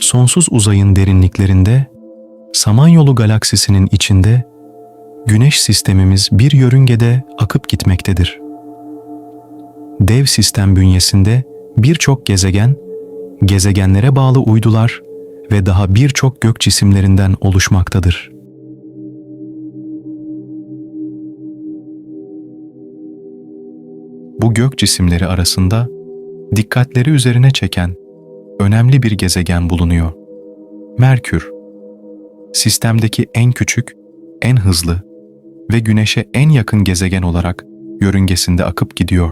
sonsuz uzayın derinliklerinde, Samanyolu galaksisinin içinde, Güneş sistemimiz bir yörüngede akıp gitmektedir. Dev sistem bünyesinde birçok gezegen, gezegenlere bağlı uydular ve daha birçok gök cisimlerinden oluşmaktadır. Bu gök cisimleri arasında dikkatleri üzerine çeken önemli bir gezegen bulunuyor. Merkür. Sistemdeki en küçük, en hızlı ve Güneş'e en yakın gezegen olarak yörüngesinde akıp gidiyor.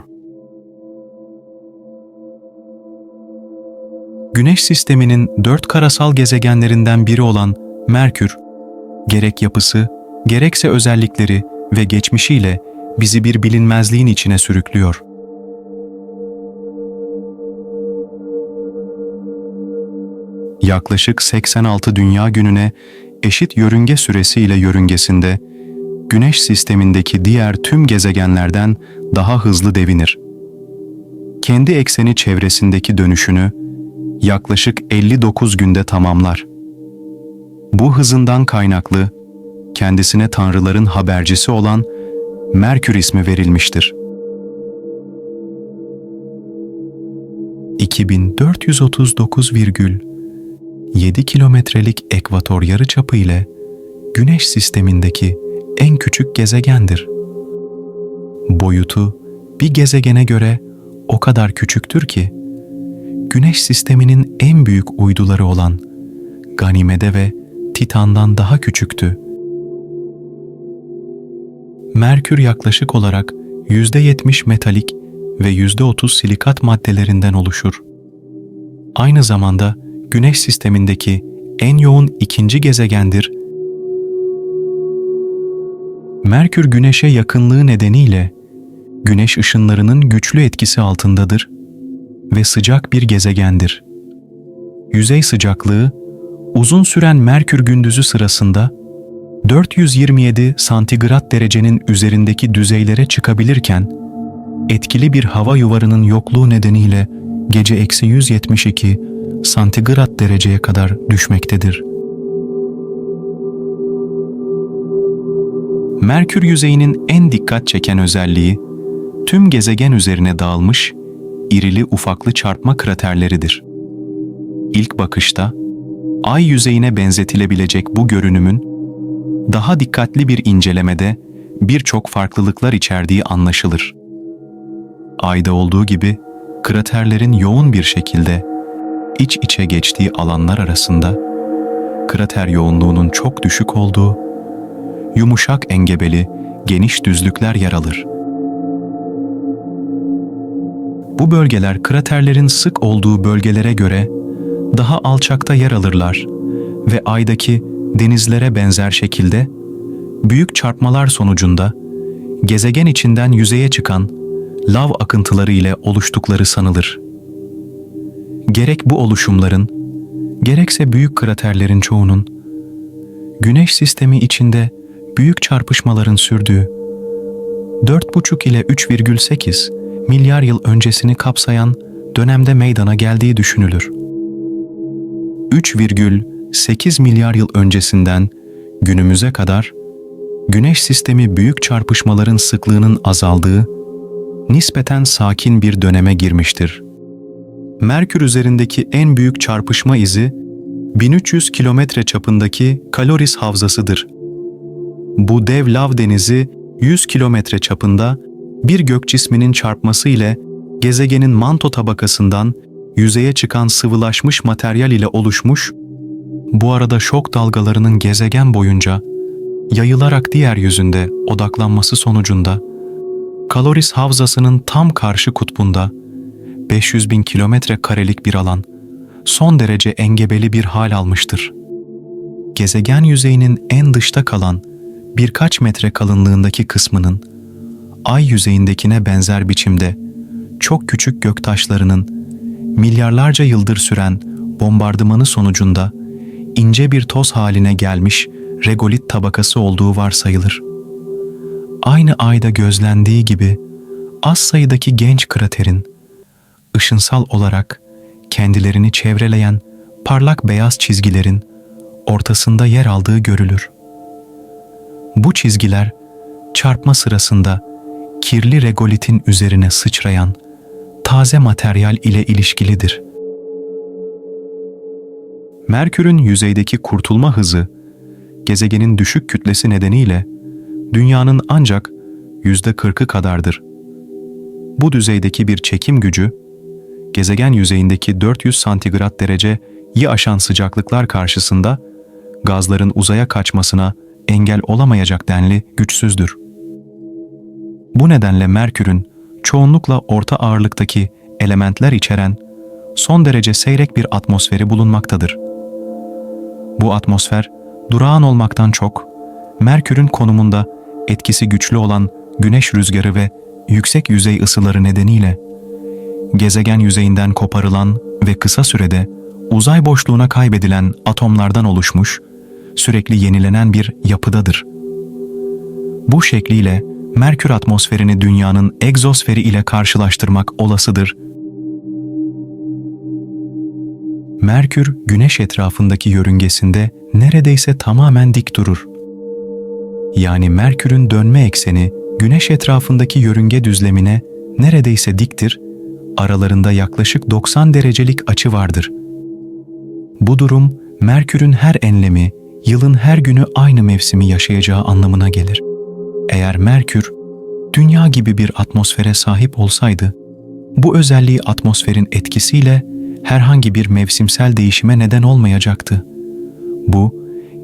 Güneş sisteminin dört karasal gezegenlerinden biri olan Merkür, gerek yapısı, gerekse özellikleri ve geçmişiyle bizi bir bilinmezliğin içine sürüklüyor. Yaklaşık 86 dünya gününe eşit yörünge süresiyle yörüngesinde Güneş sistemindeki diğer tüm gezegenlerden daha hızlı devinir. Kendi ekseni çevresindeki dönüşünü yaklaşık 59 günde tamamlar. Bu hızından kaynaklı kendisine tanrıların habercisi olan Merkür ismi verilmiştir. 2439,7 kilometrelik ekvator yarıçapı ile Güneş sistemindeki en küçük gezegendir. Boyutu bir gezegene göre o kadar küçüktür ki, Güneş sisteminin en büyük uyduları olan Ganimede ve Titan'dan daha küçüktü. Merkür yaklaşık olarak %70 metalik ve %30 silikat maddelerinden oluşur. Aynı zamanda Güneş sistemindeki en yoğun ikinci gezegendir Merkür Güneş'e yakınlığı nedeniyle Güneş ışınlarının güçlü etkisi altındadır ve sıcak bir gezegendir. Yüzey sıcaklığı uzun süren Merkür gündüzü sırasında 427 santigrat derecenin üzerindeki düzeylere çıkabilirken etkili bir hava yuvarının yokluğu nedeniyle gece eksi 172 santigrat dereceye kadar düşmektedir. Merkür yüzeyinin en dikkat çeken özelliği, tüm gezegen üzerine dağılmış, irili ufaklı çarpma kraterleridir. İlk bakışta, ay yüzeyine benzetilebilecek bu görünümün, daha dikkatli bir incelemede birçok farklılıklar içerdiği anlaşılır. Ayda olduğu gibi, kraterlerin yoğun bir şekilde iç içe geçtiği alanlar arasında, krater yoğunluğunun çok düşük olduğu yumuşak engebeli, geniş düzlükler yer alır. Bu bölgeler kraterlerin sık olduğu bölgelere göre daha alçakta yer alırlar ve aydaki denizlere benzer şekilde büyük çarpmalar sonucunda gezegen içinden yüzeye çıkan lav akıntıları ile oluştukları sanılır. Gerek bu oluşumların, gerekse büyük kraterlerin çoğunun Güneş sistemi içinde büyük çarpışmaların sürdüğü 4,5 ile 3,8 milyar yıl öncesini kapsayan dönemde meydana geldiği düşünülür. 3,8 milyar yıl öncesinden günümüze kadar Güneş sistemi büyük çarpışmaların sıklığının azaldığı, nispeten sakin bir döneme girmiştir. Merkür üzerindeki en büyük çarpışma izi 1300 kilometre çapındaki Kaloris Havzası'dır. Bu dev lav denizi 100 kilometre çapında bir gök cisminin çarpması ile gezegenin manto tabakasından yüzeye çıkan sıvılaşmış materyal ile oluşmuş, bu arada şok dalgalarının gezegen boyunca yayılarak diğer yüzünde odaklanması sonucunda Kaloris Havzası'nın tam karşı kutbunda 500 bin kilometre karelik bir alan son derece engebeli bir hal almıştır. Gezegen yüzeyinin en dışta kalan birkaç metre kalınlığındaki kısmının ay yüzeyindekine benzer biçimde çok küçük göktaşlarının milyarlarca yıldır süren bombardımanı sonucunda ince bir toz haline gelmiş regolit tabakası olduğu varsayılır. Aynı ayda gözlendiği gibi az sayıdaki genç kraterin ışınsal olarak kendilerini çevreleyen parlak beyaz çizgilerin ortasında yer aldığı görülür. Bu çizgiler çarpma sırasında kirli regolitin üzerine sıçrayan taze materyal ile ilişkilidir. Merkür'ün yüzeydeki kurtulma hızı, gezegenin düşük kütlesi nedeniyle dünyanın ancak yüzde kırkı kadardır. Bu düzeydeki bir çekim gücü, gezegen yüzeyindeki 400 santigrat dereceyi aşan sıcaklıklar karşısında gazların uzaya kaçmasına engel olamayacak denli güçsüzdür. Bu nedenle Merkür'ün çoğunlukla orta ağırlıktaki elementler içeren son derece seyrek bir atmosferi bulunmaktadır. Bu atmosfer durağan olmaktan çok, Merkür'ün konumunda etkisi güçlü olan güneş rüzgarı ve yüksek yüzey ısıları nedeniyle gezegen yüzeyinden koparılan ve kısa sürede uzay boşluğuna kaybedilen atomlardan oluşmuş, sürekli yenilenen bir yapıdadır. Bu şekliyle Merkür atmosferini dünyanın egzosferi ile karşılaştırmak olasıdır. Merkür, Güneş etrafındaki yörüngesinde neredeyse tamamen dik durur. Yani Merkür'ün dönme ekseni Güneş etrafındaki yörünge düzlemine neredeyse diktir, aralarında yaklaşık 90 derecelik açı vardır. Bu durum Merkür'ün her enlemi, yılın her günü aynı mevsimi yaşayacağı anlamına gelir. Eğer Merkür, Dünya gibi bir atmosfere sahip olsaydı, bu özelliği atmosferin etkisiyle herhangi bir mevsimsel değişime neden olmayacaktı. Bu,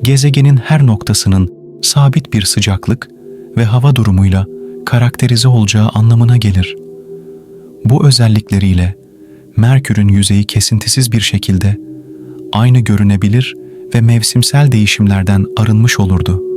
gezegenin her noktasının sabit bir sıcaklık ve hava durumuyla karakterize olacağı anlamına gelir. Bu özellikleriyle Merkür'ün yüzeyi kesintisiz bir şekilde aynı görünebilir ve mevsimsel değişimlerden arınmış olurdu.